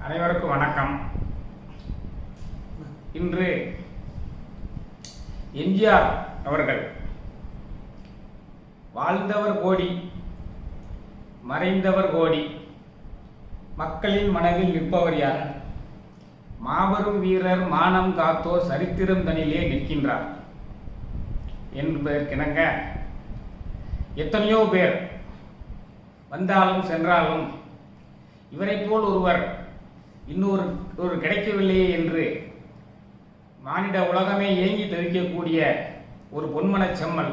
அனைவருக்கும் வணக்கம். இன்று எம்ஜிஆர் அவர்கள் வாழ்ந்தவர் கோடி மறைந்தவர் கோடி மக்களின் மனதில் நிற்பவர் யார்? மாபெரும் வீரர் மானம் காத்தோர் சரித்திரம் தனிலே நிற்கின்றார் என்பதற்கிணங்க எத்தனையோ பேர் வந்தாலும் சென்றாலும் இவரைப் போல் ஒருவர் இன்னொரு ஒரு கிடைக்கவில்லையே என்று மானிட உலகமே ஏங்கி தவிக்கக்கூடிய ஒரு பொன்மனச் செம்மல்.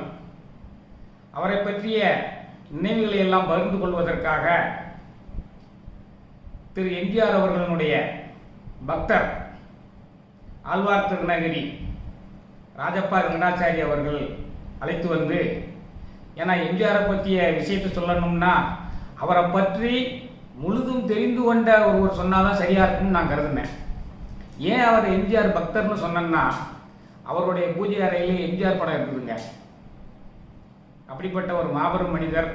அவரை பற்றிய நினைவுகளை எல்லாம் பகிர்ந்து கொள்வதற்காக திரு எம்ஜிஆர் அவர்களுடைய பக்தர் ஆழ்வார் திருநகரி ராஜப்பா வெங்கடாச்சாரி அவர்கள் அழைத்து வந்து ஏன்னா எம்ஜிஆரை பற்றிய விஷயத்தை சொல்லணும்னா அவரை பற்றி முழுதும் தெரிந்து கொண்ட ஒருவர் சொன்னாதான் சரியா இருக்கும்னு நான் கருதுனேன். ஏன் அவர் எம்ஜிஆர் பக்தர்னு சொன்னேன்னா அவருடைய பூஜை அறையிலே எம்ஜிஆர் படம் இருக்குதுங்க அப்படிப்பட்ட ஒரு மாபெரும் மனிதர்.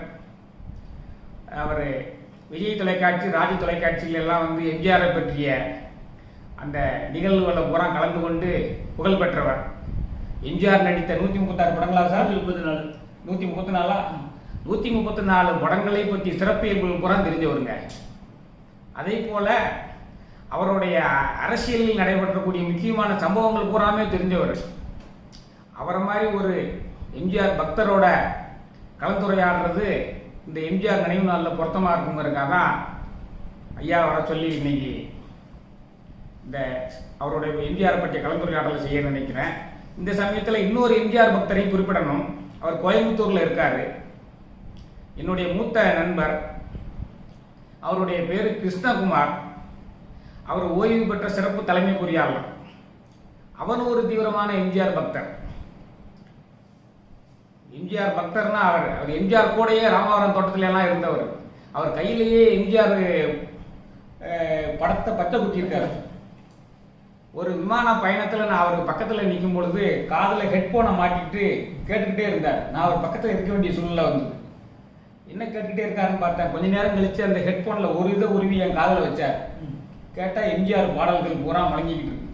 அவர் விஜய் தொலைக்காட்சி ராஜ் தொலைக்காட்சியில எல்லாம் வந்து எம்ஜிஆரை பற்றிய அந்த நிகழ்வுகளை பூரா கலந்து கொண்டு புகழ் பெற்றவர். எம்ஜிஆர் நடித்த நூற்றி முப்பத்தாறு படங்களா சார்? முப்பத்தி நாலு. நூற்றி முப்பத்தி நாலா? நூற்றி முப்பத்தி நாலு படங்களை பற்றி சிறப்பியல்புகள் பூரா தெரிஞ்சவருங்க. அதே போல அவருடைய அரசியலில் நடைபெற்றக்கூடிய முக்கியமான சம்பவங்கள் பூராமே தெரிஞ்சவர். அவரை மாதிரி ஒரு எம்ஜிஆர் பக்தரோட கலந்துரையாடுறது இந்த எம்ஜிஆர் நினைவு நாளில் பொருத்தமாக இருக்குங்கிறக்காக தான் ஐயா வர சொல்லி இன்னைக்கு இந்த அவருடைய எம்ஜிஆர் பற்றிய கலந்துரையாடலை செய்ய நினைக்கிறேன். இந்த சமயத்தில் இன்னொரு எம்ஜிஆர் பக்தரை குறிப்பிடணும். அவர் கோயம்புத்தூரில் இருக்காரு. என்னுடைய மூத்த நண்பர் அவருடைய பேர் கிருஷ்ணகுமார். அவர் ஓய்வு பெற்ற சிறப்பு தலைமை பொறியாளர் அவர் ஒரு தீவிரமான எம்ஜிஆர் பக்தர். எம்ஜிஆர் பக்தர்னா அவர் அவர் எம்ஜிஆர் கூடயே ராமவரம் தோட்டத்துல எல்லாம் இருந்தவர். அவர் கையிலேயே எம்ஜிஆர் படத்தை பச்சை குத்தியிருக்காரு. ஒரு விமான பயணத்தில் நான் அவருக்கு பக்கத்தில் நிற்கும் பொழுது காதில் ஹெட்ஃபோனை மாட்டிக்கிட்டு கேட்டுக்கிட்டே இருந்தார். நான் அவர் பக்கத்தில் இருக்க வேண்டிய சூழ்நிலை வந்தது. என்ன கேட்டுக்கிட்டே இருக்காருன்னு பார்த்தேன். கொஞ்ச நேரம் கழிச்சு அந்த ஹெட்ஃபோனில் ஒரு இதை உருவி என் காதில் வச்சார். கேட்டால் எம்ஜிஆர் பாடல்கள் பூரா முழங்கிக்கிட்டு இருக்கு.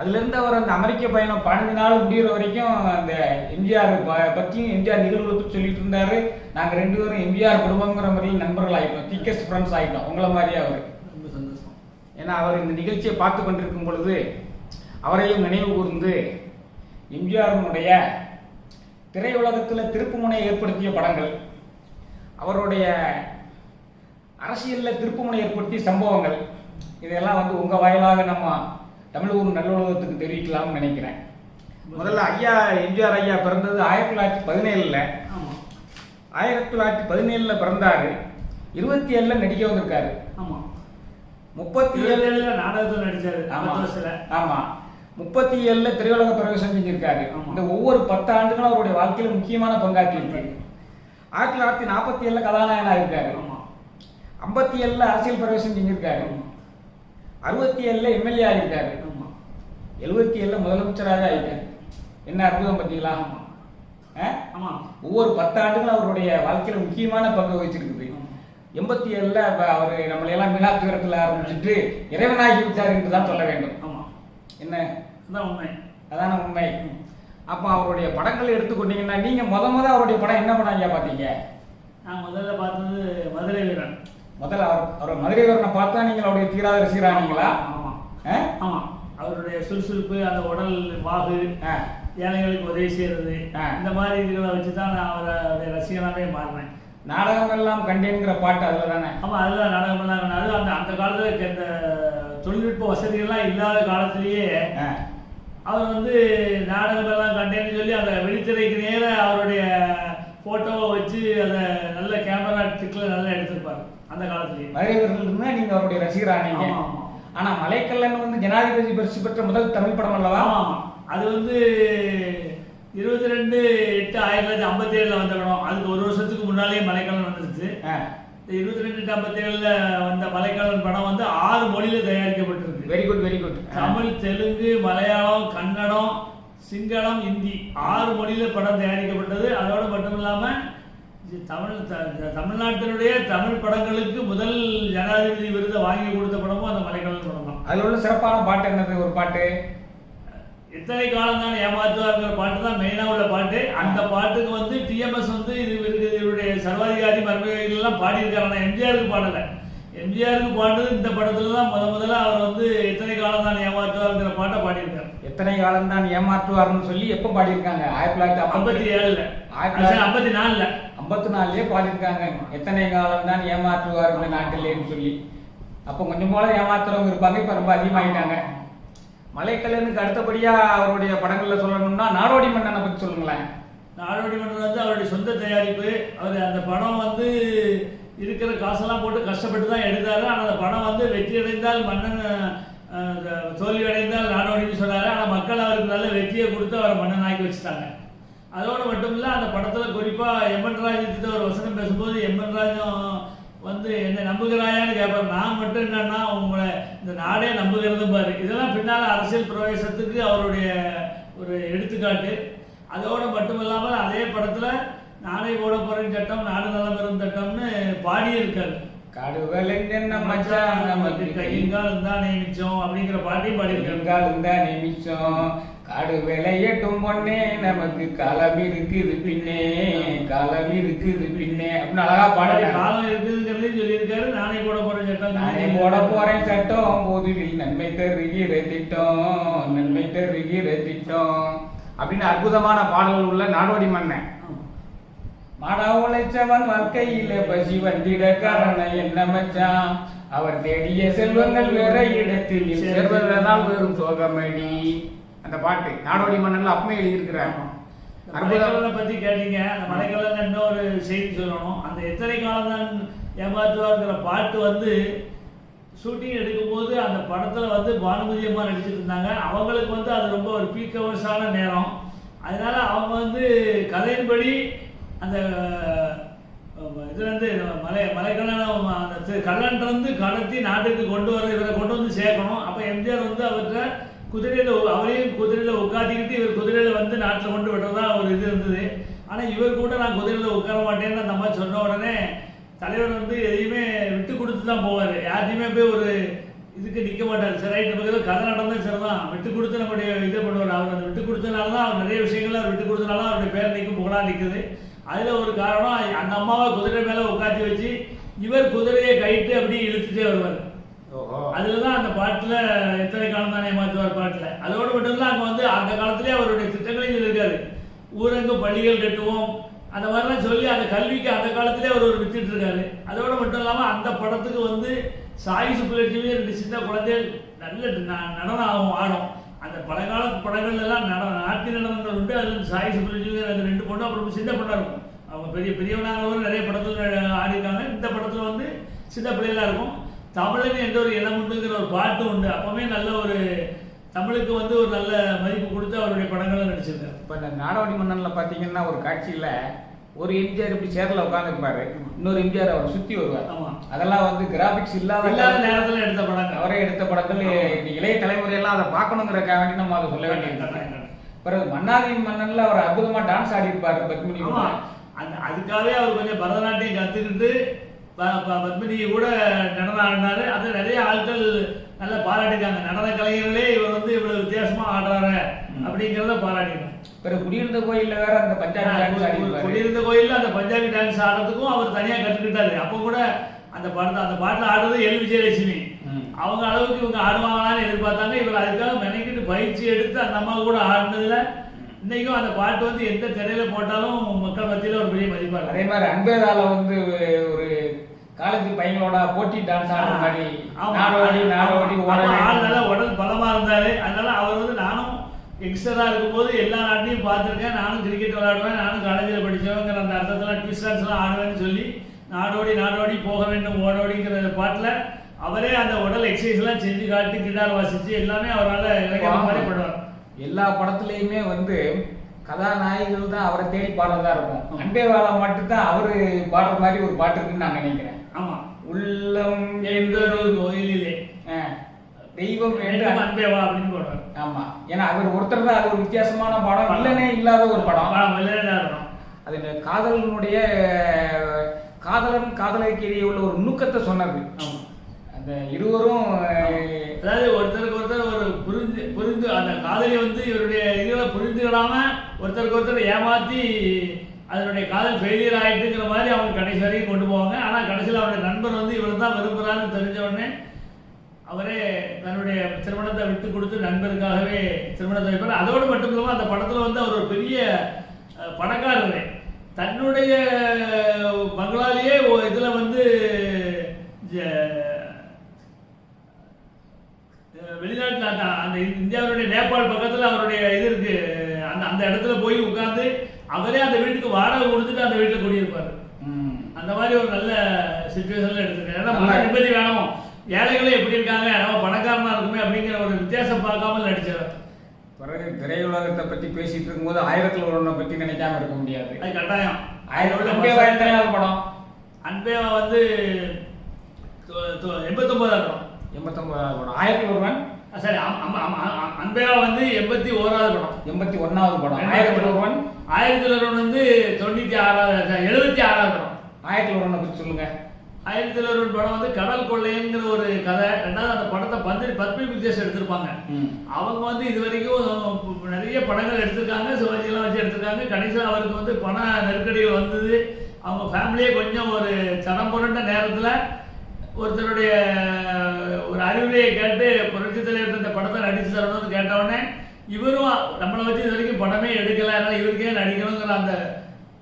அதுலேருந்து அவர் அந்த அமெரிக்க பயணம் பன்னெண்டு நாள் முடிகிற வரைக்கும் அந்த எம்ஜிஆர் பற்றியும் எம்ஜிஆர் நிகழ்வுகளை பற்றி சொல்லிட்டு இருந்தாரு. நாங்கள் ரெண்டு பேரும் எம்ஜிஆர் குடும்பங்கிற முறையில் நண்பர்கள் ஆகிட்டோம் திக்கஸ்ட் ஃப்ரெண்ட்ஸ் ஆகிட்டோம் உங்களை மாதிரியே அவர். ரொம்ப சந்தோஷம். ஏன்னா அவர் இந்த நிகழ்ச்சியை பார்த்து கொண்டிருக்கும் பொழுது அவரையும் நினைவு கூர்ந்து எம்ஜிஆரினுடைய திரையுலகத்தில் திருப்புமுனை ஏற்படுத்திய படங்கள் அவருடைய அரசியலில் திருப்புமுனை ஏற்படுத்திய சம்பவங்கள் இதெல்லாம் வந்து உங்கள் வாயிலாக நம்ம தமிழ் ஊர் நல்லுலகத்துக்கு தெரிவிக்கலாம்னு நினைக்கிறேன். முதல்ல ஐயா எம்ஜிஆர் ஐயா பிறந்தது ஆயிரத்தி தொள்ளாயிரத்தி பதினேழில். ஆமா. ஆயிரத்தி தொள்ளாயிரத்தி பதினேழில் பிறந்தாரு. இருபத்தி ஏழில் நடிக்க வந்திருக்காரு. ஆமா. முப்பத்தி ஏழு ஏழுல நாடகத்தில் நடிச்சாரு ஆமா. பத்து வருஷத்துல ஆமா. முப்பத்தி ஏழுல திரையுலக பிரவேசம் செஞ்சிருக்காரு. இந்த ஒவ்வொரு பத்து ஆண்டுகளும் அவருடைய வாழ்க்கையில முக்கியமான பங்காற்றி ஆயிரத்தி தொள்ளாயிரத்தி நாற்பத்தி ஏழுல கதாநாயகனா இருக்காரு ஆமா. ஐம்பத்தி ஏழுல அரசியல் பிரவேசம் செஞ்சிருக்காரு. அறுபத்தி ஏழுல எம்எல்ஏ ஆயிருக்காரு ஆமா. எழுபத்தி ஏழுல முதலமைச்சராக ஆயிருக்காரு என்ன அற்புதம் பார்த்தீங்களா? ஆமா. ஆ? ஆமா. ஒவ்வொரு பத்து ஆண்டுகளும் அவருடைய வாழ்க்கையில முக்கியமான பங்கு வச்சிருக்குது. எண்பத்தி ஏழுல அவர் நம்மளை எல்லாம் மீனா துயரத்தில் ஆரம்பிச்சுட்டு இறைவனாகி விட்டார் என்று தான் சொல்ல வேண்டும். ஆமா. என்ன? அதான் உண்மை. அதான உண்மை. அப்போ அவருடைய படங்களை எடுத்துக்கொண்டீங்கன்னா நீங்க முத முத அவருடைய படம் என்ன படம் ஐயா பார்த்தீங்க நான் முதல்ல பார்த்தது மதுரை வீரன் முதல்ல அவர் அவர் மதுரை வீரனை பார்த்தா நீங்கள் அவருடைய தீராத ரசிகரானீங்களா ஆமா ஆ? ஆமா அவருடைய சுறுசுறுப்பு அந்த உடல் வாகு. ஏழைகளுக்கு உதவி செய்யறது ஆ. இந்த மாதிரி இதுகளை வச்சு தான் நான் அவரை ரசிகனாவே மாறினேன் நாடகம் எல்லாம் கண்டேன்கிற பாட்டு அதுல தானே ஆமா அதுதான் நாடகம் பண்ணாங்க அது அந்த அந்த காலத்துல இந்த தொழில்நுட்ப வசதிகள்லாம் இல்லாத காலத்திலேயே. அவர் வந்து நாடகமெல்லாம் கண்டேன்னு சொல்லி அந்த வெளித்திரைக்கு நேர அவருடைய போட்டோவை வச்சு அதை நல்ல கேமரா ட்ரிக்ல நல்லா எடுத்திருப்பாரு. அந்த காலத்திலேயே. மதுரை வீரர்கள் இருந்தா நீங்க அவருடைய ரசிகரானீங்க ஆமா, ஆமா. ஆனா மலைக்கல்லன் வந்து ஜனாதிபதி பரிசு பெற்ற முதல் தமிழ் படம் அல்லவா? அது வந்து இருபத்தி ரெண்டு எட்டு ஆயிரத்தி தொள்ளாயிரத்தி ஐம்பத்தி ஏழுல வந்த படம். அதுக்கு ஒரு வருஷத்துக்கு முன்னாலே மலைக்காலன் வந்துருச்சு. இருபத்தி ரெண்டு ஐம்பத்தி ஏழுல வந்த மலைக்காலன் படம் வந்து ஆறு மொழியில தயாரிக்கப்பட்டிருக்கு. Very good very good Tamil Telugu Malayalam Kannada Sinhala Hindi ஆறு மொழியில படம் தயாரிக்கப்பட்டது. அதோடு மட்டும் இல்லாம இது தமிழ் தமிழ்நாட்டினுடைய தமிழ் படங்களுக்கு முதல் ஜனாதிபதி விருதை வாங்கி கொடுத்த படமும் அந்த மலைக்கடல் படம் தான் அதுல உள்ள சிறப்பான பாட்டு என்னது? ஒரு பாட்டு. எத்தனை காலம் தான் ஏமாத்துவாங்கிற பாட்டு தான் மெயினாக உள்ள பாட்டு. அந்த பாட்டுக்கு வந்து டிஎம்எஸ் வந்து இது சர்வாதிகாரி மரபுகள் எல்லாம் பாடியிருக்காரு. ஆனால் எம்ஜிஆருக்கு பாடலை. எம்ஜிஆருக்கு பாடுறது இந்த படத்துல தான் முத முதல்ல அவர் வந்து எத்தனை காலம் தான் ஏமாத்துவாருங்கிற பாட்டை பாடியிருக்காரு. எத்தனை காலம் தான் ஏமாற்றுவார்னு சொல்லி எப்போ பாடியிருக்காங்க? ஆயிரத்தி தொள்ளாயிரத்தி ஐம்பத்தி ஏழுல. ஆயிரத்தி தொள்ளாயிரத்தி ஐம்பத்தி நாலுல. ஐம்பத்தி நாலுலயே பாடியிருக்காங்க. எத்தனை காலம் தான் ஏமாற்றுவார் இந்த நாட்டிலேன்னு சொல்லி. அப்போ கொஞ்சம் போல ஏமாத்துறவங்க இருப்பாங்க. இப்போ ரொம்ப அதிகமாயிட்டாங்க. மலைக்கல்லனுக்கு அடுத்தபடியா அவருடைய படங்கள்ல சொல்லணும்னா நாடோடி மன்னனை பத்தி சொல்லுங்களேன். நாடோடி மன்றம் வந்து அவருடைய சொந்த தயாரிப்பு அவர் அந்த படம் வந்து இருக்கிற காசெல்லாம் போட்டு கஷ்டப்பட்டு தான் எடுத்தாரு. ஆனால் அந்த படம் வந்து வெற்றி அடைந்தால் மன்னன் அஹ், அஹ், தோல்வி அடைந்தால் நாடோடின்னு சொன்னார். ஆனால் மக்கள் அவருக்கு நல்ல வெற்றியை கொடுத்து அவரை மன்னன் ஆக்கி வச்சுட்டாங்க. அதோடு மட்டும் இல்லை அந்த படத்தில் குறிப்பாக எம்என் ராஜத்திட்ட ஒரு வசனம் பேசும்போது எம்என் ராஜம் வந்து என்னை நம்புகிறாயான்னு கேட்பார் நான் மட்டும் என்னன்னா உங்களை இந்த நாடே நம்புகிறது பாரு இதெல்லாம் பின்னால் அரசியல் பிரவேசத்துக்கு அவருடைய ஒரு எடுத்துக்காட்டு. அதோடு மட்டும் இல்லாமல் அதே படத்தில் நானே போட போறேன் சட்டம் நாடு நலம் பெறும் சட்டம்னு பாடியிருக்காரு. கடுவலை என்ன மச்சான் நமக்கு கையங்கால் தான் நியமிச்சோம் அப்படிங்கிற பாட்டையும் பாடியிருக்காரு. தான் நிமிஷம் காடு விளையட்டும் பொண்ணே நமக்கு களம் இருக்குது பின்னே களம் இருக்குது பின்னே அப்படின்னு அழகா பாடுறாங்க காலம் இருக்குதுங்கிறதையும் சொல்லியிருக்காரு. நானே போட போறேன் சட்டம் நானே போட போறேன் சட்டம் பொதுவில் நன்மை தருகிற திட்டம் நன்மை தருகிற திட்டம் அப்படின்னு அற்புதமான பாடல்கள் உள்ள நாடோடி மன்னன். மாடா உழைச்சவன் வாழ்க்கையில பசி வந்திட காரணம் என்ன மச்சான் அவர் தேடிய செல்வங்கள் வேற இடத்தில் சேர்வதனால் வெறும் சோகமடி அந்த பாட்டு நாடோடி மன்னன்ல அப்பமே அற்புதம். மலைக்கல்லனை பத்தி கேட்டீங்க. அந்த மலைக்கல்லன் இன்னொரு செய்தி சொல்லணும்? அந்த எத்தனை காலம் தான் ஏமாற்றுவார்ங்கிற பாட்டு வந்து ஷூட்டிங் எடுக்கும்போது அந்த படத்தில் வந்து பானுமதி அம்மா நடிச்சிட்டு இருந்தாங்க. அவங்களுக்கு வந்து அது ரொம்ப ஒரு பீக் ஹவர்ஸான நேரம். அதனால அவங்க வந்து கதையின்படி அந்த அஹ், இதுல இருந்து மலை மலைக்கல்லன் அந்த தி- கடத்தி நாட்டுக்கு கொண்டு வர இவரை கொண்டு வந்து சேர்க்கணும். அப்போ எம்ஜிஆர் வந்து அவர்கிட்ட குதிரையில் உ- அவரையும் குதிரையில் உட்காத்திக்கிட்டு இவர் குதிரையில் வந்து நாட்டில் கொண்டு விடுறதா ஒரு இது இருந்தது. ஆனால் இவர் கூட நான் குதிரையில் உட்கார மாட்டேன்னு அந்த மாதிரி சொன்ன உடனே தலைவர் வந்து எதையுமே கொடுத்து தான் போவார். யார்ட்டையுமே போய் ஒரு இதுக்கு நிற்க மாட்டார். சரி ரைட் நமக்கு கதை நடந்தா சரிதான். விட்டு கொடுத்து நம்முடைய இதை பண்ணுவார். அவர் அந்த விட்டு கொடுத்தனால தான் அவர் நிறைய விஷயங்கள் அவர் விட்டு கொடுத்தனால தான் அவருடைய பேர் நிற்கும் புகழா நிற்குது. அதுல ஒரு காரணம் அந்த அம்மாவை குதிரை மேல உட்காத்தி வச்சு இவர் குதிரையை கைட்டு அப்படியே இழுத்துட்டே வருவார். ஓஹோ. அதுலதான் அந்த பாட்டுல எத்தனை காலம் தானே ஏமாத்துவார் பாட்டுல. அதோட மட்டும் இல்ல அங்க வந்து அந்த காலத்திலே அவருடைய திட்டங்களையும் சொல்லியிருக்காரு. ஊரங்கு பள்ளிகள் கட்டுவோம் அந்த மாதிரிலாம் சொல்லி அந்த கல்விக்கு அந்த காலத்திலே அவர் ஒரு வித்துட்டு இருக்காரு அதோட மட்டும் இல்லாமல் அந்த படத்துக்கு வந்து சாய் சுப்புலட்சுமி ரெண்டு சின்ன குழந்தைகள் நல்ல ந- நடனம் ஆகும் ஆடும். அந்த பழங்கால படங்கள் எல்லாம் நட நாட்டிய நடனங்கள் உண்டு. அது வந்து சாய் சுப்புலட்சுமி அந்த ரெண்டு பொண்ணு அப்புறம் சின்ன பொண்ணாக இருக்கும். அவங்க பெரிய பெரியவனாகவும் நிறைய படத்தில் ஆடிருக்காங்க இந்த படத்தில் வந்து சின்ன பிள்ளைகளாக இருக்கும். தமிழன் என்ற ஒரு இடம் உண்டுங்கிற ஒரு பாட்டு உண்டு. அப்பவுமே நல்ல ஒரு தமிழுக்கு வந்து ஒரு நல்ல மதிப்பு கொடுத்து அவருடைய படங்களை நடிச்சிருக்காரு. இப்ப இந்த நாடோடி மன்னன்ல பாத்தீங்கன்னா ஒரு காட்சியில ஒரு எம்ஜிஆர் இப்படி சேர்ல உட்காந்துருப்பாரு இன்னொரு எம்ஜிஆர் அவர் சுத்தி வருவார். ஆமா. அதெல்லாம் வந்து கிராபிக்ஸ் இல்லாத இல்லாத நேரத்துல எடுத்த படங்கள். அவரே எடுத்த படங்கள். இளைய தலைமுறையெல்லாம் அதை பார்க்கணுங்கிறக்காக வேண்டி நம்ம அதை சொல்ல வேண்டியிருக்காங்க பிறகு மன்னாதி மன்னன்ல அவர் அற்புதமா டான்ஸ் ஆடி இருப்பாரு பத்மினி அந்த அதுக்காகவே அவர் கொஞ்சம் பரதநாட்டியம் கத்துக்கிட்டு பத்மினி கூட நடனம் ஆடினாரு. அது நிறைய ஆட்கள் நல்லா பாராட்டிருக்காங்க நடன கலைஞர்களே இவர் வந்து இவ்வளவு வித்தியாசமா ஆடுறாரு அப்படிங்கிறத பாராட்டிருக்காங்க பிறகு குடியிருந்த கோயில்ல வேற அந்த பஞ்சாபி குடியிருந்த கோயில்ல அந்த பஞ்சாபி டான்ஸ் ஆடுறதுக்கும் அவர் தனியா கத்துக்கிட்டாரு அப்போ கூட அந்த படத்தை அந்த பாட்டுல ஆடுறது எல். விஜயலட்சுமி. அவங்க அளவுக்கு இவங்க ஆடுவாங்களான்னு எதிர்பார்த்தாங்க. இவர் அதுக்காக மெனக்கிட்டு பயிற்சி எடுத்து அந்த அம்மா கூட ஆடினதுல இன்னைக்கும் அந்த பாட்டு வந்து எந்த திரையில போட்டாலும் மக்கள் மத்தியில ஒரு பெரிய மதிப்பா இருக்கு. அதே மாதிரி அன்பேதால வந்து ஒரு காலேஜ் பையங்களோட போட்டி டான்ஸ் ஆடுற மாதிரி. நாடோடி நாடோடி ஆள் நல்லா உடல் பலமா இருந்தாரு. அதனால அவர் வந்து நானும் யங்ஸ்டரா இருக்கும்போது எல்லா நாட்டையும் பார்த்திருக்கேன். நானும் கிரிக்கெட் விளையாடுவேன். நானும் காலேஜில் படிச்சவங்கிற அந்த அர்த்தத்துல ட்விஸ்ட் டான்ஸ் எல்லாம் ஆடுவேன்னு சொல்லி நாடோடி நாடோடி போக வேண்டும் ஓடோடிங்கிற பாட்டுல அவரே அந்த உடல் எக்ஸசைஸ் எல்லாம் செஞ்சு காட்டி கிட்டார் வாசிச்சு எல்லாமே அவரால் இளைஞர் மாதிரி பண்ணுவார். எல்லா படத்துலயுமே வந்து கதாநாயகிகள் தான் அவரை தேடி பாடுறதா இருக்கும். அன்பே வாழா மட்டும் தான் அவரு பாடுற மாதிரி ஒரு பாட்டு இருக்குன்னு நான் நினைக்கிறேன். ஆமா. உள்ளம் கோயிலிலே ஆ, தெய்வம் என்று வேண்டும் அன்பேவா அப்படின்னு போடுவார் ஆமா. ஏன்னா அவர் ஒருத்தர் தான். அது ஒரு வித்தியாசமான படம். இல்லனே இல்லாத ஒரு படம். படம். விளையாடணும் அது காதலனுடைய காதலன் காதலுக்கு இடையே உள்ள ஒரு நுணுக்கத்தை சொன்னது. ஆமா. அந்த இருவரும் அதாவது ஒருத்தருக்கு ஒருத்தர் ஒரு புரிஞ்சு புரிந்து அந்த காதலி வந்து இவருடைய இதுகளை புரிந்துக்கிடாம ஒருத்தருக்கு ஒருத்தர் ஏமாத்தி அதனுடைய காதல் ஃபெயிலியர் ஆகிட்டுங்கிற மாதிரி அவங்க கடைசி வரைக்கும் கொண்டு போவாங்க. ஆனால் கடைசியில் அவருடைய நண்பர் வந்து இவர் தான் விரும்புகிறான்னு தெரிஞ்ச உடனே அவரே தன்னுடைய திருமணத்தை விட்டு கொடுத்து நண்பருக்காகவே திருமணத்தை வைப்பார். அதோடு மட்டும் இல்லாமல் அந்த படத்தில் வந்து அவர் ஒரு பெரிய பணக்காரர். தன்னுடைய பங்களாலேயே இதில் வந்து வெளிநாட்டில் அந்த இந்தியாவுடைய நேபாள் பக்கத்தில் அவருடைய இது இருக்கு. அந்த அந்த இடத்துல போய் உட்காந்து அவரே அந்த வீட்டுக்கு வாடகை கொடுத்துட்டு அந்த வீட்டில் குடியிருப்பார். அந்த மாதிரி ஒரு நல்ல சுச்சுவேஷன்ல எடுத்துருக்கேன் ஏன்னா மன நிம்மதி வேணும். ஏழைகளே எப்படி இருக்காங்க? நம்ம பணக்காரனா இருக்குமே அப்படிங்கிற ஒரு வித்தியாசம் பார்க்காம நடிச்சார். பிறகு திரையுலகத்தை பத்தி பேசிட்டு இருக்கும்போது ஆயிரத்தில் ஒருவனை பத்தி நினைக்காம இருக்க முடியாது. அது கட்டாயம். ஆயிரத்தில் அன்பே வாய்ந்தனையாவது படம்? அன்பேவா வந்து தொ- தொ- எண்பத்தொன்பதாயிரம் படம். எண்பத்தொன்பதாவது படம். ஆயிரத்தில் ஒருவன்? சரி. அன்பேவா வந்து எண்பத்தி ஓராவது படம். எண்பத்தி ஒன்னாவது படம். ஆயிரத்தில் ஒருவன்? ஆயிரத்தி ஒருவன் வந்து தொண்ணூத்தி ஆறாவது எழுபத்தி ஆறாவது படம். ஆயிரத்தில் ஒருவனை பத்தி சொல்லுங்க. ஆயிரத்தி ஒருவன் படம் வந்து கடல் கொள்ளைங்கிற ஒரு கதை. ரெண்டாவது அந்த படத்தை பந்து பத்மி பிக்சர்ஸ் எடுத்திருப்பாங்க. அவங்க வந்து இது வரைக்கும் நிறைய படங்கள் எடுத்திருக்காங்க. சிவாஜிலாம் வச்சு எடுத்திருக்காங்க. கடைசியில் அவருக்கு வந்து பண நெருக்கடிகள் வந்தது. அவங்க ஃபேமிலியே கொஞ்சம் ஒரு தடம் புரண்ட நேரத்தில் ஒருத்தருடைய ஒரு அறிவுரையை கேட்டு புரட்சி தலைவர் இந்த படத்தை நடிச்சு தரணும்னு கேட்டவுடனே இவரும் நம்மளை வச்சு இது வரைக்கும் படமே எடுக்கல. அதனால இவருக்கே நடிக்கணுங்கிற அந்த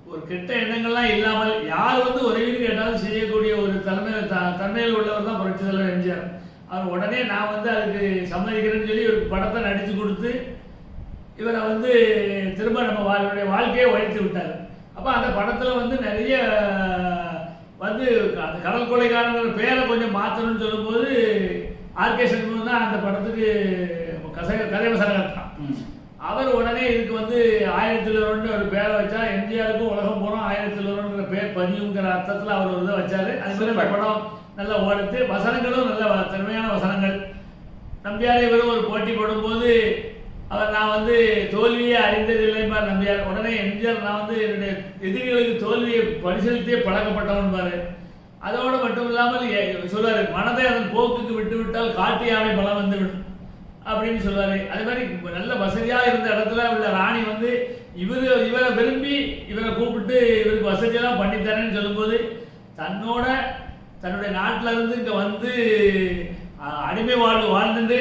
ஒரு கெட்ட எண்ணங்கள்லாம் இல்லாமல் யார் வந்து உதவின்னு கேட்டாலும் செய்யக்கூடிய ஒரு தலைமை த- தன்மையில் உள்ளவர் தான் புரட்சி தலைவர் எம்ஜிஆர். அவர் உடனே நான் வந்து அதுக்கு சம்மதிக்கிறேன்னு சொல்லி ஒரு படத்தை நடித்து கொடுத்து இவரை வந்து திரும்ப நம்ம வாழ்வுடைய வாழ்க்கையை உழைத்து விட்டார். அப்போ அந்த படத்தில் வந்து நிறைய வந்து அந்த கடல் கொலைக்காரங்கிற பேரை கொஞ்சம் மாற்றணும்னு சொல்லும்போது ஆர்கே சண்முகம் தான் அந்த படத்துக்கு கசக கதை வசனகர்த்தான் அவர் உடனே இதுக்கு வந்து ஆயிரத்தில் ஒன்று ஒரு பேரை வச்சா எம்ஜிஆருக்கும் உலகம் போகிறோம் ஆயிரத்தில் ஒன்றுங்கிற பேர் பதியுங்கிற அர்த்தத்தில் அவர் ஒரு இதை வச்சாரு. அது மாதிரி படம் நல்லா ஓடுத்து வசனங்களும் நல்ல திறமையான வசனங்கள். நம்பியார் இவரும் ஒரு போட்டி போடும்போது அவர் நான் வந்து தோல்வியை அறிந்ததில்லைம்பார் நம்பியார். உடனே எம்ஜிஆர் நான் வந்து என்னுடைய எதிரிகளுக்கு தோல்வியை பரிசீலித்தே பழக்கப்பட்டவன் பாரு. அதோடு மட்டும் இல்லாமல் சொல்லுவாரு மனதை அதன் போக்குக்கு விட்டு விட்டால் காட்டு யானை பலம் வந்து விடும். அப்படின்னு சொல்லுவாரு அதே மாதிரி நல்ல வசதியா இருந்த இடத்துல உள்ள ராணி வந்து இவரு இவரை விரும்பி இவரை கூப்பிட்டு இவருக்கு வசதியெல்லாம் பண்ணித்தரேன்னு சொல்லும்போது தன்னோட தன்னுடைய நாட்டுல இருந்து இங்க வந்து அடிமை வாழ்வு வாழ்ந்துட்டு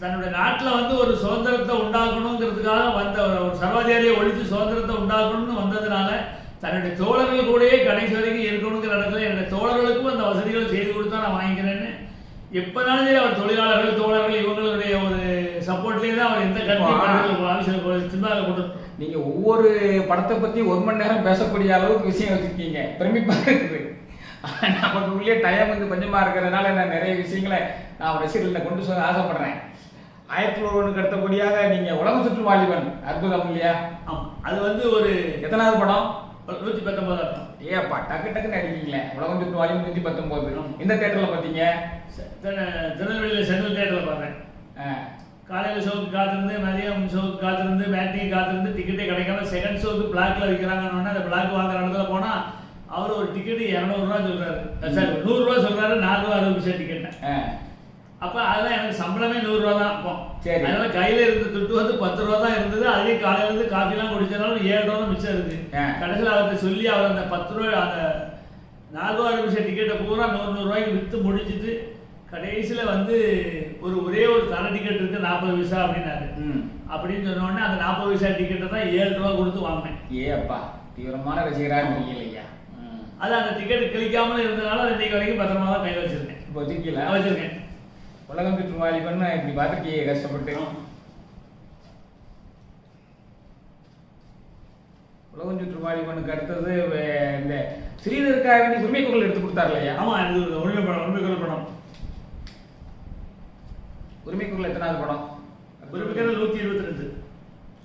தன்னுடைய நாட்டில் வந்து ஒரு சுதந்திரத்தை உண்டாக்கணுங்கிறதுக்காக வந்த ஒரு சர்வாதிகாரியை ஒழித்து சுதந்திரத்தை உண்டாக்கணும்னு வந்ததுனால தன்னுடைய தோழர்கள் கூடயே கடைசி வரைக்கும் இருக்கணுங்கிற இடத்துல என்னுடைய தோழர்களுக்கும் அந்த வசதிகளை செய்து கொடுத்தா நான் வாங்கிக்கிறேன்னு எப்பனாலும் சரி அவர் தொழிலாளர்கள் தோழர்கள் இவங்களுடைய ஒரு சப்போர்ட்லேயே தான் அவர் எந்த கட்சி ஆஃபீஸில் சின்னால கொண்டு வந்தார். நீங்க ஒவ்வொரு படத்தை பத்தி ஒரு மணி நேரம் பேசக்கூடிய அளவுக்கு விஷயம் வச்சிருக்கீங்க. பிரமிப்பா இருக்குது. நமக்கு உள்ளே டைம் வந்து கொஞ்சமா இருக்கிறதுனால நான் நிறைய விஷயங்களை நான் ரசிகர்கள்ட்ட கொண்டு சொல்ல ஆசைப்படுறேன். ஆயிரத்தி ஒருவனுக்கு அடுத்தபடியாக நீங்க உலகம் சுற்று வாலிபன். அற்புதம் இல்லையா? ஆமா. அது வந்து ஒரு எத்தனாவது படம்? நூற்றி பத்தொன்பதாம் ஏப்பா டக்கு டக்குன்னு அடிக்கீங்களே உலகம் சுற்று வாலிபன் நூத்தி பத்தொன்பது. இந்த தேட்டர்ல பாத்தீங்க திருநெல்வேலியில் சென்ட்ரல் தேட்டரில் பார்த்தேன். காலையில் ஷோக்கு காத்திருந்து மதியம் ஷோக்கு காத்திருந்து மேட்டிங் காத்திருந்து டிக்கெட்டே கிடைக்காம செகண்ட் ஷோக்கு பிளாக்ல விற்கிறாங்கன்னு அந்த பிளாக் வாங்குற இடத்துல போனா அவர் ஒரு டிக்கெட் இரநூறுவா சொல்றாரு. சார் நூறுரூவா சொல்றாரு நாலு ரூபா அறுபது பைசா டிக்கெட் ஆ, அப்ப அதெல்லாம் எனக்கு சம்பளமே நூறுரூவா தான். அப்போ சரி. அதனால கையில இருந்த துட்டு வந்து பத்து ரூபா தான் இருந்தது. அதே காலையில இருந்து காஃபிலாம் குடிச்சனால ஏழு ரூபா தான் மிச்சம் இருக்கு. கடைசியில் அவர்கிட்ட சொல்லி அவர் அந்த பத்து ரூபாய் அந்த நாலு ரூபா நிமிஷம் டிக்கெட்டை பூரா நூறு நூறு ரூபாய்க்கு விற்று முடிச்சிட்டு கடைசியில வந்து ஒரு ஒரே ஒரு தர டிக்கெட் இருக்கு நாற்பது பைசா அப்படின்னாரு. அப்படின்னு சொன்ன உடனே அந்த நாற்பது பைசா டிக்கெட்டை தான் ஏழு ரூபா கொடுத்து வாங்கினேன். ஏப்பா தீவிரமான ரசிகரா இருக்கீங்க இல்லையா. அது அந்த டிக்கெட் கிளிக்காம இருந்தனால இன்னைக்கு வரைக்கும் பத்திரமா தான் கையில் வச்சிருக்கேன். இப்போ வச்சிருக்கீங்களா? வச்சிருக்கேன். உலகம் சுற்று வாலிபன் இப்படி பார்த்துருக்கீங்க கஷ்டப்பட்டு. உலகம் சுற்று வாலிபனுக்கு அடுத்தது இந்த ஸ்ரீதருக்காக வேண்டி உரிமை குரல் எடுத்து கொடுத்தாரு இல்லையா ஆமா இது உரிமை படம் உரிமை குரல் படம். உரிமை குரல் எத்தனாவது படம்? உரிமை குரல் நூத்தி இருபத்தி ரெண்டு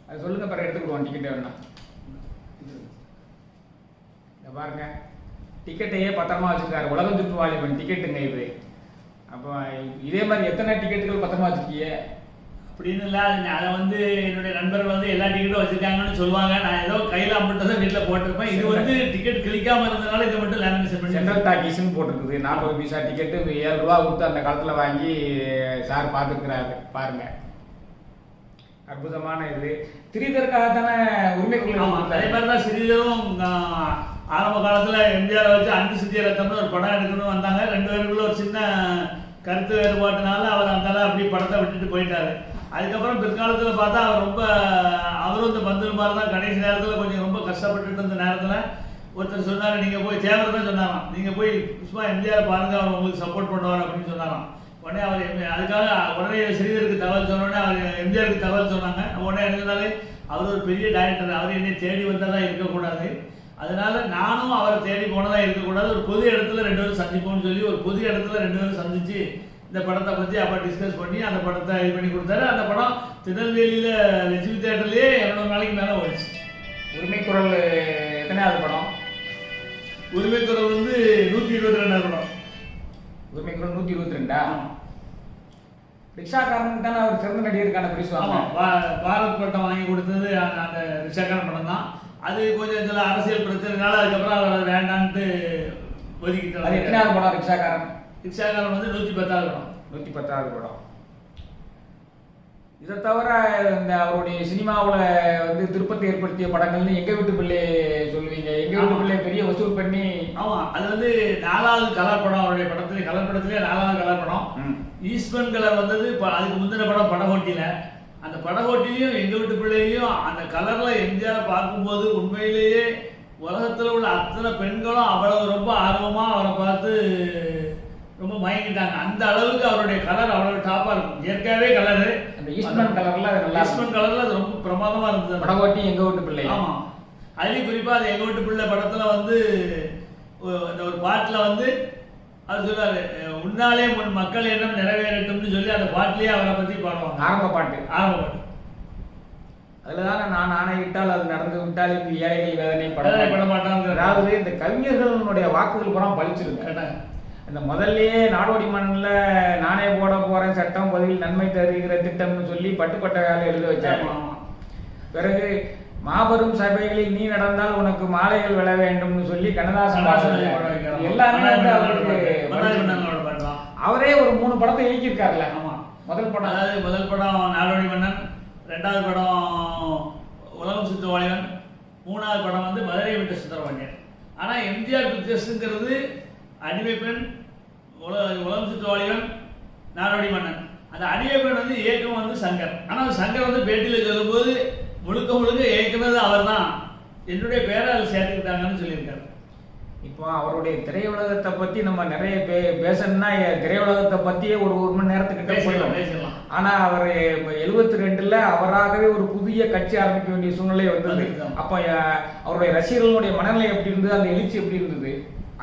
அது சொல்லுங்க பிறகு எடுத்துக்கிடுவோம் டிக்கெட் வேணா இங்க பாருங்க. டிக்கெட்டையே பத்திரமா வச்சிருக்காரு. உலகம் சுற்று வாலிபன் டிக்கெட்டுங்க இது. அப்போ இதே மாதிரி எத்தனை டிக்கெட்டுகள் பத்திரமா வச்சிருக்கீங்க அப்படின்னு இல்லை அது அதை வந்து என்னுடைய நண்பர்கள் வந்து எல்லா டிக்கெட்டும் வச்சிருக்காங்கன்னு சொல்லுவாங்க. நான் ஏதோ கையில் அம்பிட்டு தான் வீட்டில் போட்டிருப்பேன். இது வந்து டிக்கெட் கிளிக்காம இருந்தனால இதை மட்டும் லேமினேஷன் பண்ணி சென்ட்ரல் டாக்கீஸ்னு போட்டிருக்குது. நாற்பது பைசா டிக்கெட்டு ஏழு ரூபா கொடுத்து அந்த காலத்தில் வாங்கி சார் பார்த்துருக்குறாரு. பாருங்க. அற்புதமான இது. திரிதற்காக தானே உரிமை அதே மாதிரி தான் ஆஹ், ஆரம்ப காலத்துல எம்ஜிஆர் வச்சு அன்பு சித்திய ரத்தம்னு ஒரு படம் எடுக்கணும்னு வந்தாங்க. ரெண்டு பேருக்குள்ள ஒரு சின்ன கருத்து வேறுபாட்டுனால அவர் அந்த அப்படி படத்தை விட்டுட்டு போயிட்டாரு. அதுக்கப்புறம் பிற்காலத்தில் பார்த்தா அவர் ரொம்ப அவரும் இந்த பந்தல் மாதிரி தான். கடைசி நேரத்தில் கொஞ்சம் ரொம்ப கஷ்டப்பட்டுட்டு இருந்த நேரத்தில் ஒருத்தர் சொன்னாரு நீங்கள் போய் தேவர் தான் சொன்னாராம். நீங்கள் போய் சும்மா எம்ஜிஆர் பாருங்க அவர் உங்களுக்கு சப்போர்ட் பண்ணுவார் அப்படின்னு சொன்னாராம். உடனே அவர் எம்- அதுக்காக உடனே ஸ்ரீதருக்கு தகவல் சொன்னோடனே அவர் எம்ஜிஆருக்கு தகவல் சொன்னாங்க. உடனே என்ன சொன்னாரு? அவர் ஒரு பெரிய டைரக்டர் அவர் என்னை தேடி வந்ததா இருக்கக்கூடாது. அதனால நானும் அவரை தேடி போனதா இருக்கக்கூடாது. ஒரு பொது இடத்துல ரெண்டு பேரும் சந்திப்போம்னு சொல்லி ஒரு பொது இடத்துல ரெண்டு பேரும் சந்திச்சு இந்த படத்தை பத்தி அப்ப டிஸ்கஸ் பண்ணி அந்த படத்தை இது பண்ணி கொடுத்தாரு. அந்த படம் திருநெல்வேலியில லட்சுமி தேட்டர்லயே இரநூறு நாளைக்கு மேல ஓடிச்சு உரிமை குரல் எத்தனையாவது படம்? உரிமை குரல் வந்து நூத்தி இருபத்தி ரெண்டாவது படம். உரிமை குரல் நூற்றி இருபத்தி ரெண்டா? ரிக்ஷாக்காரனுக்கு தானே அவர் சிறந்த நடிகருக்கான பரிசு பாரத் பட்டம் வாங்கி கொடுத்தது அந்த ரிஷாக்கான படம் தான் அது கொஞ்சம் சில அரசியல் பிரச்சனைனால அதுக்கப்புறம் அவர் அதை வேண்டான்ட்டு அது ஒதுக்கிட்டாரு எத்தனையாவது படம் ரிக்ஷாக்காரன்? ரிஷாக்காரன் வந்து நூத்தி பத்தாவது படம். நூற்றி பத்தாவது படம். இதை தவிர இந்த அவருடைய சினிமாவில் வந்து திருப்பத்தை ஏற்படுத்திய படங்கள்னு எங்க வீட்டு பிள்ளை சொல்லுவீங்க. எங்க வீட்டு ஆமா. பிள்ளை பெரிய வசூல் பண்ணி ஆமா அது வந்து நாலாவது கலர் படம் அவருடைய படத்துல கலர் படத்திலே நாலாவது கலர் படம். ஈஸ்வன் கலர் வந்தது அதுக்கு முந்தின படம் படகோட்டியில. அந்த படகோட்டிலையும் எங்க வீட்டு பிள்ளையிலையும் அந்த கலர்ல எம்ஜிஆர் பார்க்கும்போது உண்மையிலேயே உலகத்துல உள்ள அத்தனை பெண்களும் அவ்வளவு ரொம்ப ஆர்வமா அவரை பார்த்து ரொம்ப மயங்கிட்டாங்க. அந்த அளவுக்கு அவருடைய கலர் அவ்வளவு டாப்பா இருக்கும். இயற்கையாவே கலரு அந்த ஈஸ்ட்மன் கலர்ல அது நல்லா கலர்ல அது ரொம்ப பிரமாதமா இருந்தது. படகோட்டி எங்க வீட்டு பிள்ளை ஆமா. அதுலயும் குறிப்பா அது எங்க வீட்டு பிள்ளை படத்துல வந்து அந்த ஒரு பாட்டுல வந்து அவர் சொல்றாரு உன்னாலே உன் மக்கள் எண்ணம் நிறைவேறட்டும்னு சொல்லி அந்த பாட்டுலயே அவரை பத்தி பாடுவாங்க. ஆரம்ப பாட்டு. ஆரம்ப பாட்டு. அதுல தானே நான் ஆணையிட்டால் அது நடந்து விட்டால் இந்த ஏழைகள் வேதனை பட படம் மாட்டாங்கிற அதாவது இந்த கவிஞர்களுடைய வாக்குகள் பூரா பழிச்சிருக்கு இந்த முதல்லயே நாடோடி மண்ணில் நானே போட போறேன் சட்டம் பதில் நன்மை தருகிற திட்டம்னு சொல்லி பட்டுப்பட்ட வேலை எழுத வச்சாங்க. பிறகு மாபெரும் சபைகளில் நீ நடந்தால் உனக்கு மாலைகள் விழ வேண்டும்னு சொல்லி கண்ணதாசன். எல்லாமே வந்து அவருக்கு. அவரே ஒரு மூணு படத்தை இயக்கியிருக்காருல்ல. ஆமா. முதல் படம். அதாவது முதல் படம் நாடோடி மன்னன் ரெண்டாவது படம் உலகம் சுத்து வாலிபன் மூணாவது படம் வந்து மதுரை விட்டு சுந்தரபாண்டியன். ஆனா எம்ஜிஆர் பிக்சர்ஸுங்கிறது அடிமை பெண் உல உலகம் சுத்து வாலிபன் நாடோடி மன்னன். அந்த அடிமை பெண் வந்து இயக்கம் வந்து சங்கர். ஆனா சங்கர் வந்து பேட்டியில சொல்லும்போது முழுக்க முழுக்க இயக்குனது அவர்தான். என்னுடைய பேரை அதில் சேர்த்துக்கிட்டாங்கன்னு சொல்லியிருக்காரு. இப்போ அவருடைய திரையுலகத்தை பத்தி நம்ம நிறைய பே பேசணும்னா திரையுலகத்தை பத்தியே ஒரு ஒரு மணி நேரத்துக்கிட்ட பேசிடலாம் போயிடும் பேசிடலாம் ஆனா அவர் எழுபத்தி ரெண்டுல அவராகவே ஒரு புதிய கட்சி ஆரம்பிக்க வேண்டிய சூழ்நிலை வந்தது. அப்ப அவருடைய ரசிகர்களுடைய மனநிலை எப்படி இருந்தது? அந்த எழுச்சி எப்படி இருந்தது?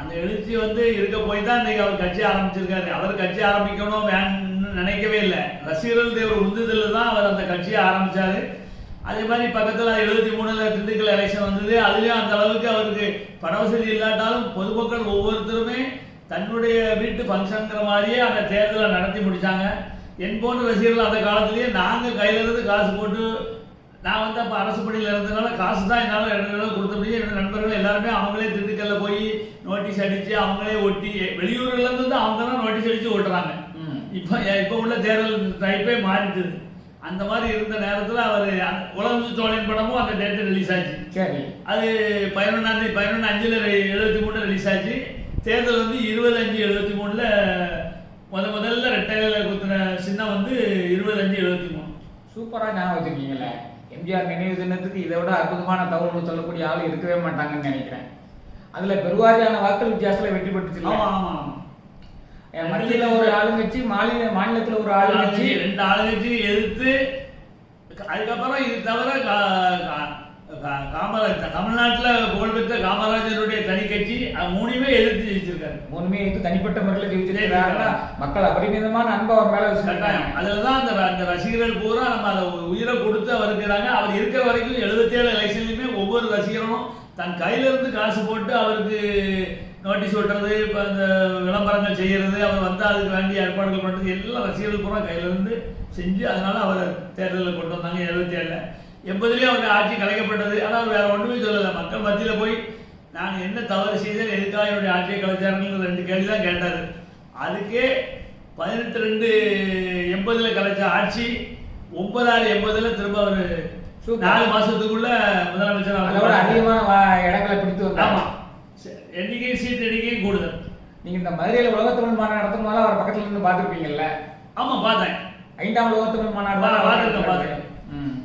அந்த எழுச்சி வந்து இருக்க போய் தான் இன்னைக்கு அவர் கட்சி ஆரம்பிச்சிருக்காரு. அவர் கட்சி ஆரம்பிக்கணும் வேணும்னு நினைக்கவே இல்லை. ஒரு உந்துதல் தான் அவர் அந்த கட்சியை ஆரம்பிச்சாரு. அதே மாதிரி பக்கத்துல எழுபத்தி மூணுல திண்டுக்கல் எலெக்ஷன் வந்தது. அதுலயும் அந்த அளவுக்கு அவருக்கு பண வசதி இல்லாட்டாலும் பொதுமக்கள் ஒவ்வொருத்தருமே தன்னுடைய வீட்டு ஃபங்க்ஷனுங்கிற மாதிரியே அந்த தேர்தலை நடத்தி முடிச்சாங்க. என் போன்ற ரசிகர்கள் அந்த காலத்திலேயே நாங்க கையில இருந்து காசு போட்டு நான் வந்து அப்போ அரசு பணியில் இருந்ததுனால காசு தான் என்னால் நாள் கொடுத்த முடியும். என்னோட நண்பர்கள் எல்லாருமே அவங்களே திண்டுக்கல்ல போய் நோட்டீஸ் அடிச்சு அவங்களே ஒட்டி வெளியூர்ல இருந்து அவங்க தான் நோட்டீஸ் அடிச்சு ஓட்டுறாங்க. இப்போ இப்போ உள்ள தேர்தல் டைப்பே மாறிட்டுது. அந்த மாதிரி இருந்த நேரத்தில் அவர் உலகம் சோழன் படமும் அந்த டேட்டு ரிலீஸ் ஆச்சு. சரி. அது பதினொன்றாம் தேதி பதினொன்று அஞ்சில் எழுபத்தி மூணு ரிலீஸ் ஆச்சு. தேர்தல் வந்து இருபது அஞ்சு எழுபத்தி மூணில் முத முதல்ல ரெட்டையில குத்தின சின்னம் வந்து இருபது அஞ்சு எழுபத்தி மூணு. சூப்பரா ஞாபகம் வச்சிருக்கீங்களே எம்ஜிஆர் நினைவு தினத்துக்கு இதை விட அற்புதமான தகவல் சொல்லக்கூடிய ஆள் இருக்கவே மாட்டாங்கன்னு நினைக்கிறேன். அதுல பெருவாரியான வாக்கள் வித்தியாசத்துல வெற்றி பெற்றுச்சு ஆமா ஆமா ஆமா. என் மத்தியில ஒரு ஆளுங்கட்சி மாநில மாநிலத்துல ஒரு ஆளுங்கட்சி. ரெண்டு ஆளுங்கட்சி எதிர்த்து அதுக்கப்புறம் இது தவிர காமராஜர் தமிழ்நாட்டுல புகழ்பெற்ற காமராஜருடைய தனி கட்சி மூணுமே எதிர்த்து ஜெயிச்சிருக்காரு. மூணுமே இது தனிப்பட்ட முறையில் ஜெயிச்சிருக்காருன்னா மக்கள் அபரிமிதமான அன்பு அவர் மேல வச்சிருக்காங்க. கட்டாயம். அதுலதான் அந்த அந்த ரசிகர்கள் பூரா நம்ம அதை உயிரை கொடுத்து அவர் இருக்கிறாங்க. அவர் இருக்கிற வரைக்கும் எழுபத்தேழு எலெக்ஷன்லயுமே ஒவ்வொரு ரசிகரும் தன் கையில இருந்து காசு போட்டு அவருக்கு நோட்டீஸ் ஓட்டுறது இப்போ அந்த விளம்பரங்கள் செய்யறது அவர் வந்து அதுக்கு வேண்டிய ஏற்பாடுகள் பண்ணுறது எல்லாம் ரசிகர்கள் பூரா கையில இருந்து செஞ்சு அதனால அவர் தேர்தலில் கொண்டு வந்தாங்க எழுபத்தி ஏழில். எண்பதுலேயே அவருக்கு ஆட்சி கலைக்கப்பட்டது. ஆனால் அவர் வேற ஒன்றுமே சொல்லலை. மக்கள் மத்தியில் போய் நான் என்ன தவறு செய்தேன் எதுக்காக என்னுடைய ஆட்சியை கலைச்சாருன்னு ரெண்டு கேள்வி தான் கேட்டார். அதுக்கே பதினெட்டு ரெண்டு எண்பதுல கலைச்ச ஆட்சி ஒன்பதாறு எண்பதுல திரும்ப அவர். நாலு மாசத்துக்குள்ள முதலமைச்சர் அதிகமான இடங்களை பிடித்து ஆமா. வந்தாங்க ச- எண்ணிக்கை சீட் எண்ணிக்கையும் கூடுதல். நீங்க இந்த மதுரையில உலகத்தமிழ் மாநாடு நடத்தும் போது அவர் பக்கத்துல இருந்து பார்த்திருப்பீங்கல்ல? ஆமா பார்த்தேன். ஐந்தாம் உலகத்தமிழ் மாநாடு பா- தான் பார்த்திருக்கேன். ம்.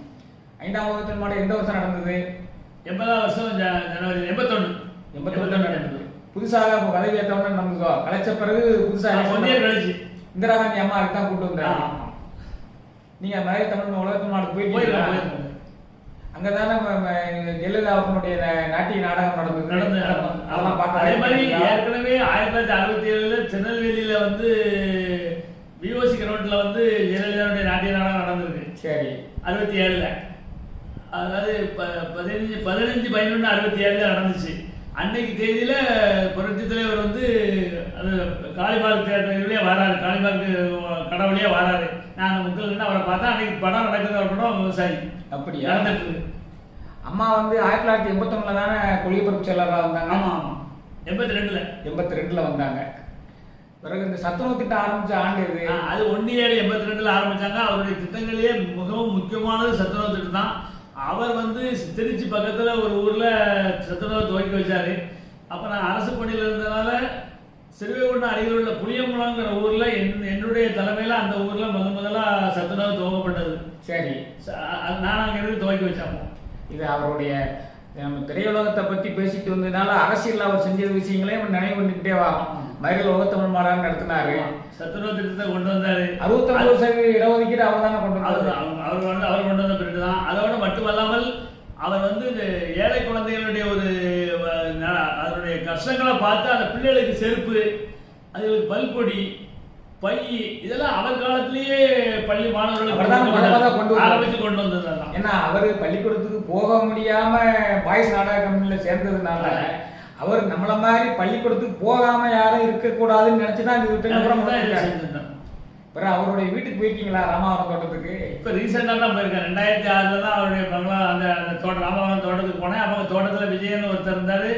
ஐந்தாம் உலகத்தமிழ் மாநாடு எந்த வருஷம் நடந்தது? எண்பதாம் வருஷம் ஜனவரி எண்பத்தொன்னு. எண்பத்தி நடந்தது. புதுசாக பதவி ஏற்றவொடனே நடந்ததோ கலைச்ச பிறகு புதுசாக ஒன் இயர் கழிச்சு. இந்திரா காந்தி அம்மா அதுக்கு தான் கூட்டு வந்தாங்க. நீங்க மதுரை தமிழ் உலகத்தமிழ் மாநாடு போயிருக்கீங்களா? போயிருக்கேன். அங்கதானே ம- ம- ஜெயலலிதா அவர்களுடைய நாட்டிய நாடகம் நடந்தது நடந்து அதெல்லாம் பார்க்க அதே மாதிரி? ஏற்கனவே ஆயிரத்தி தொள்ளாயிரத்தி அறுபத்தி ஏழுல திருநெல்வேலியில வந்து விஓசி கிரவுண்ட்ல வந்து ஜெயலலிதாவுடைய நாட்டிய நாடகம் நடந்திருக்கு. சரி. அறுபத்தி ஏழுல அதாவது பதினஞ்சு பதினஞ்சு பதினொன்று அறுபத்தி ஏழுல நடந்துச்சு. அன்னைக்கு தேதியில புரட்சி தலைவர் வந்து அது காளிபாக் தேட்டர்லயே வராரு. காளிபாக் கடவுளே வராரு. நான் முக்கில் அவரை பார்த்தா அன்னைக்கு படம் நடக்குது ஒரு படம் விவசாயி. அப்படியா? நடந்துட்டு அம்மா வந்து ஆயிரத்தி தொள்ளாயிரத்தி எண்பத்தொன்னுல தானே கொள்கை பொறுப்பு செயலராக வந்தாங்க. ஆமா ஆமா. எண்பத்தி ரெண்டுல எண்பத்தி ரெண்டுல வந்தாங்க. பிறகு இந்த சத்துணவு திட்டம் ஆரம்பிச்ச ஆண்டு இது அது ஏழு எண்பத்தி ரெண்டுல ஆரம்பிச்சாங்க. அவருடைய திட்டங்களிலே மிகவும் முக்கியமானது சத்துணவு திட்டம் தான். அவர் வந்து திருச்சி பக்கத்துல ஒரு ஊர்ல சத்துணவு துவக்கி வச்சாரு. அப்ப நான் அரசு பணியில இருந்தனால சிறுவைகுண்டம் அருகில் உள்ள புளியங்குளங்கிற ஊர்ல என் என்னுடைய தலைமையில அந்த ஊர்ல முத முதலா சத்துணவு துவங்கப்பட்டது. சரி. நான் அங்க இருந்து துவக்கி வச்சாப்போ இது அவருடைய நம்ம திரையுலகத்தை பத்தி பேசிட்டு வந்ததுனால அரசியல் அவர் செஞ்ச விஷயங்களையும் நினைவு பண்ணிக்கிட்டே வரோம். மதுரையில் உலகத்தமிழ் மாநாடு நடத்தினாரு. சத்துணவு திட்டத்தை கொண்டு வந்தாரு. அறுபத்தொன்பது சதவீத இடஒதுக்கீடு அவர் தானே கொண்டு அவர் வந்தாரு அவர் வந்து அவர் கொண்டு வந்த பிறகு தான் அதோட மட்டுமல்லாமல் அவர் வந்து இந்த ஏழை குழந்தைகளுடைய ஒரு அதனுடைய கஷ்டங்களை பார்த்து அந்த பிள்ளைகளுக்கு செருப்பு அதுகளுக்கு பல்பொடி பை இதெல்லாம் அவர் காலத்திலேயே பள்ளி மாணவர்களுக்கு. ஆரம்பிச்சு கொண்டு வந்தது அதெல்லாம் ஏன்னா அவரு பள்ளிக்கூடத்துக்கு போக முடியாம பாய்ஸ் நாடக கம்பெனில சேர்ந்ததுனால அவர் நம்மள மாதிரி பள்ளிக்கூடத்துக்கு போகாம யாரும் இருக்கக்கூடாதுன்னு நினைச்சுதான் இதை முன்னெடுத்தாரு. பிறகு அவருடைய வீட்டுக்கு போயிருக்கீங்களா? ராமாவரம் தோட்டத்துக்கு? இப்போ ரீசெண்டாக தான் போயிருக்கேன் ரெண்டாயிரத்தி ஆறில் தான் அவருடைய பங்களா அந்த அந்த தோட்ட ராமாவரம் தோட்டத்துக்கு போனேன். அப்போ தோட்டத்தில் விஜயன் ஒருத்தர் இருந்தார்.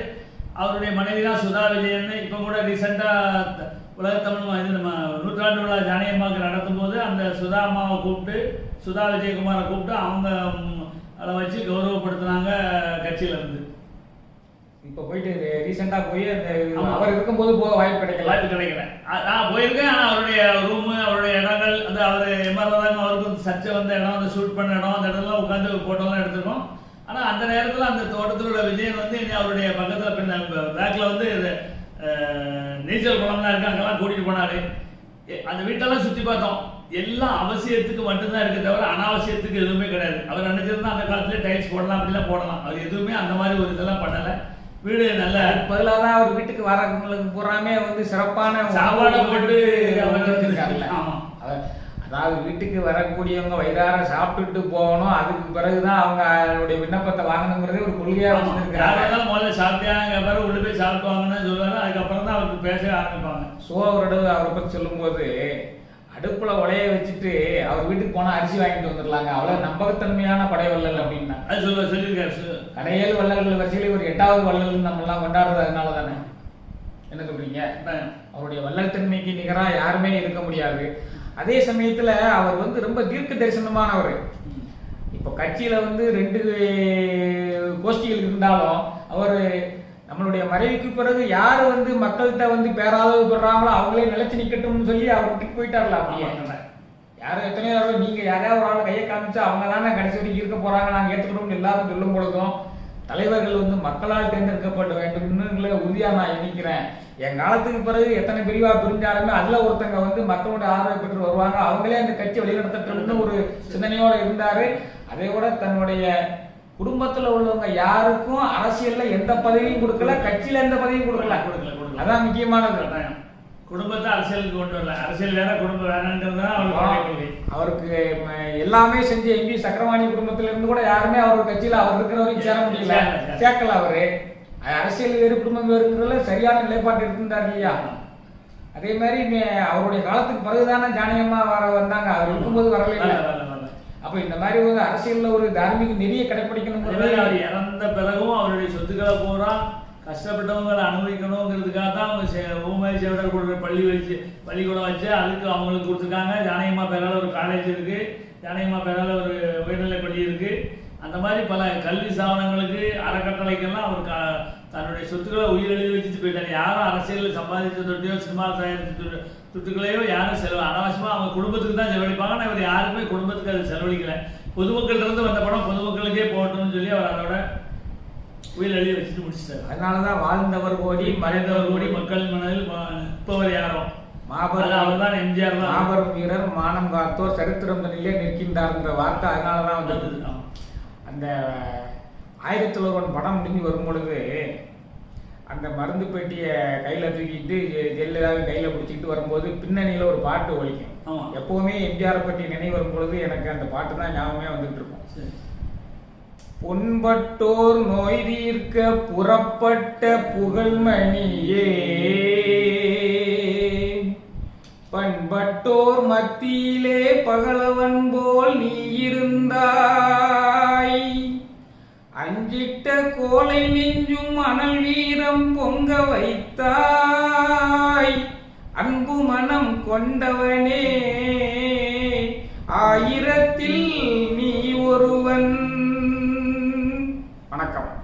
அவருடைய மனைவி தான் சுதா விஜயன் இப்போ கூட ரீசெண்டாக உலகத்தமிழ் இது நம்ம நூற்றாண்டு விழா ஜானியம்மாவுக்கு நடத்தும் போது அந்த சுதா அம்மாவை கூப்பிட்டு சுதா விஜயகுமாரை கூப்பிட்டு அவங்க அதை வச்சு கௌரவப்படுத்தினாங்க கட்சியிலேருந்து. இருந்து இப்ப போயிட்டு ரீசெண்டா போய் அந்த. அவர் இருக்கும்போது போக வாய்ப்பு கிடைக்கல. வாய்ப்பு கிடைக்கல. நான் போயிருக்கேன். ஆனால் அவருடைய ரூமு அவருடைய இடங்கள் அந்த அவர் எம்ஆர்எல் அவருக்கு சர்ச்சை வந்த இடம் அந்த ஷூட் பண்ண இடம் அந்த இடம்லாம் உட்காந்து ஃபோட்டோலாம் எடுத்திருக்கோம். ஆனால் அந்த நேரத்தில் அந்த தோட்டத்தில் உள்ள விஜயன் வந்து அவருடைய பக்கத்தில் பின்ன பேக்கில் வந்து நீச்சல் குளம்லாம் இருக்கு. அங்கெல்லாம் கூட்டிகிட்டு போனார். அந்த வீட்டெல்லாம் சுற்றி பார்த்தோம். எல்லாம் அவசியத்துக்கு மட்டும்தான் இருக்கு தவிர அனாவசியத்துக்கு எதுவுமே கிடையாது. அவர் நினைச்சிருந்தா அந்த காலத்துல டைல்ஸ் போடலாம் அப்படிலாம் போடலாம். அவர் எதுவுமே அந்த மாதிரி ஒரு இதெல்லாம் பண்ணலை. வீடு நல்ல பதிலாக தான் அவர் வீட்டுக்கு வரவங்களுக்கு பூராமே வந்து சிறப்பான சாப்பாடை போட்டு அவர் வந்து- வச்சிருக்காருல்ல. ஆமா. அவர் அதாவது வீட்டுக்கு வரக்கூடியவங்க வயிறார சாப்பிட்டுட்டு போகணும். அதுக்கு பிறகுதான் அவங்க அவருடைய விண்ணப்பத்தை வாங்கணுங்கிறதே ஒரு கொள்கையா யாரா வச்சிருக்காங்க முதல்ல சாப்பிட்டாங்க பாரு உள்ள போய் சாப்பிட்டுவாங்கன்னு சொல்லுவாங்க அதுக்கப்புறம் தான் அவருக்கு பேச ஆரம்பிப்பாங்க. சோ அவரோட அவரை பத்தி சொல்லும்போது அடுப்புல உலைய வச்சுட்டு அவர் வீட்டுக்கு போனா அரிசி வாங்கிட்டு வந்துடலாங்க. அவ்வளவு நம்பகத்தன்மையான படை வள்ளல் அப்படின்னா அது சொல்ல சொல்லியிருக்காரு கடையேழு வள்ளல்கள் வரிசையில ஒரு எட்டாவது வள்ளல் நம்ம எல்லாம் கொண்டாடுறது அதனால தானே. என்ன சொல்றீங்க. அவருடைய வள்ளல் தன்மைக்கு நிகரா யாருமே இருக்க முடியாது. அதே சமயத்துல அவர் வந்து ரொம்ப தீர்க்க தரிசனமானவர். இப்போ கட்சியில வந்து ரெண்டு கோஷ்டிகள் இருந்தாலும் அவர் நம்மளுடைய மறைவுக்கு பிறகு யார் வந்து மக்கள்கிட்ட வந்து பேராதரவு பெறாங்களோ அவங்களே நிலைச்சு நிக்கட்டும்னு சொல்லி அவர் விட்டுட்டு போயிட்டார்ல அப்படியே. யாரும் எத்தனையோ தடவை நீங்க யாராவது ஒரு ஆளை கையை காமிச்சா அவங்க தானே கடைசி வரைக்கும் இருக்க போறாங்க நாங்க ஏத்துக்கணும்னு எல்லாரும் சொல்லும் பொழுதும் தலைவர்கள் வந்து மக்களால் தேர்ந்தெடுக்கப்பட வேண்டும்னு உறுதியா நான் எண்ணிக்கிறேன். என் காலத்துக்கு பிறகு எத்தனை பிரிவா பிரிஞ்சாலுமே அதுல ஒருத்தங்க வந்து மக்களுடைய ஆதரவை பெற்று வருவாங்க. அவங்களே அந்த கட்சி வழிநடத்தட்டும்னு ஒரு சிந்தனையோட இருந்தாரு. அதை விட தன்னுடைய குடும்பத்துல உள்ளவங்க யாருக்கும் அரசியல்ல எந்த பதவியும் கொடுக்கல கட்சியில எந்த பதவியும் கொடுக்கல. கொடுக்கல, கொடுக்கல. அதான் முக்கியமானது. குடும்பத்தை அரசியலுக்கு கொண்டு வரல. அரசியல் வேற குடும்பம் வேறன்றது அவருக்கு எல்லாமே செஞ்ச எம்பி சக்கரவாணி குடும்பத்துல இருந்து கூட யாருமே அவர் கட்சியில அவர் இருக்கிற வரைக்கும் சேர முடியல. சேர்க்கல அவரு. அரசியல் வேறு குடும்பம் வேறுங்கிறதுல சரியான நிலைப்பாடு எடுத்திருந்தார் இல்லையா? அதே மாதிரி அவருடைய காலத்துக்கு பிறகுதானே ஜானகம்மா வர வந்தாங்க. அவர் இருக்கும்போது வரல. அப்ப இந்த மாதிரி ஒரு அரசியல்ல ஒரு தார்மீக நெறிய கடைப்பிடிக்கணும் கடைபிடிக்கணும் அவர் இறந்த பிறகும் அவருடைய சொத்துக்களை பூரா கஷ்டப்பட்டவங்களை அனுபவிக்கணுங்கிறதுக்காக தான் அவங்க செ- ஊமை சேவடர் கொடுக்குற பள்ளி வச்சு பள்ளிக்கூடம் வச்சு அதுக்கு அவங்களுக்கு கொடுத்துருக்காங்க. ஜானகிமா பேரால ஒரு காலேஜ் இருக்கு. ஜானகிமா பேரால ஒரு உயர்நிலை பள்ளி இருக்கு. அந்த மாதிரி பல கல்வி சாதனங்களுக்கு அறக்கட்டளைக்கெல்லாம் அவர் தன்னுடைய சொத்துக்களை உயிரெழுதி வச்சுட்டு போயிட்டார். யாரும் அரசியல் சம்பாதிச்ச தொட்டியோ சினிமா தயாரிச்ச துட்டுகளையோ யாரும் செலவு அனாவசியமா அவங்க குடும்பத்துக்கு தான் செலவழிப்பாங்க. ஆனால் இவர் யாருக்குமே குடும்பத்துக்கு அது செலவழிக்கல. பொதுமக்கள்கிட்ட இருந்து வந்த படம் பொதுமக்களுக்கே போகட்டும்னு சொல்லி அவர் அதோட உயிர் எழுதி வச்சுட்டு முடிச்சிட்டாரு. அதனாலதான் வாழ்ந்தவர் கோடி மறைந்தவர் கூடி மக்கள் மனதில் இப்பவர் யாரோ? மாபெரும் அவர் தான் எம்ஜிஆர் தான். மாபெரும் வீரர் மானம் காத்தோர் சரித்திரம் தனிலே நிற்கின்றார்ங்கிற வார்த்தை அதனாலதான் வந்தது. வந்தது. அந்த ஆயிரத்தில் ஒருவன் படம் முடிஞ்சு வரும் பொழுது அந்த மருந்து பெட்டியை கையில தூக்கிட்டு ஜெல்லதாக கையில பிடிச்சிட்டு வரும்போது பின்னணியில ஒரு பாட்டு ஒலிக்கும் ஆமா. எப்பவுமே எம்ஜிஆர் பற்றி நினைவு வரும் பொழுது எனக்கு அந்த பாட்டு தான் ஞாபகமே வந்துட்டு இருக்கும். பொன்பட்டோர் நோய் தீர்க்க புறப்பட்ட புகழ்மணியே பண்பட்டோர் மத்தியிலே பகலவன் போல் நீ இருந்தாய் அஞ்சிட்ட கோலை நெஞ்சும் அனல் வீரம் பொங்க வைத்தாய். அன்பு மனம் கொண்டவனே ஆயிரத்தில் நீ ஒருவன். வணக்கம்.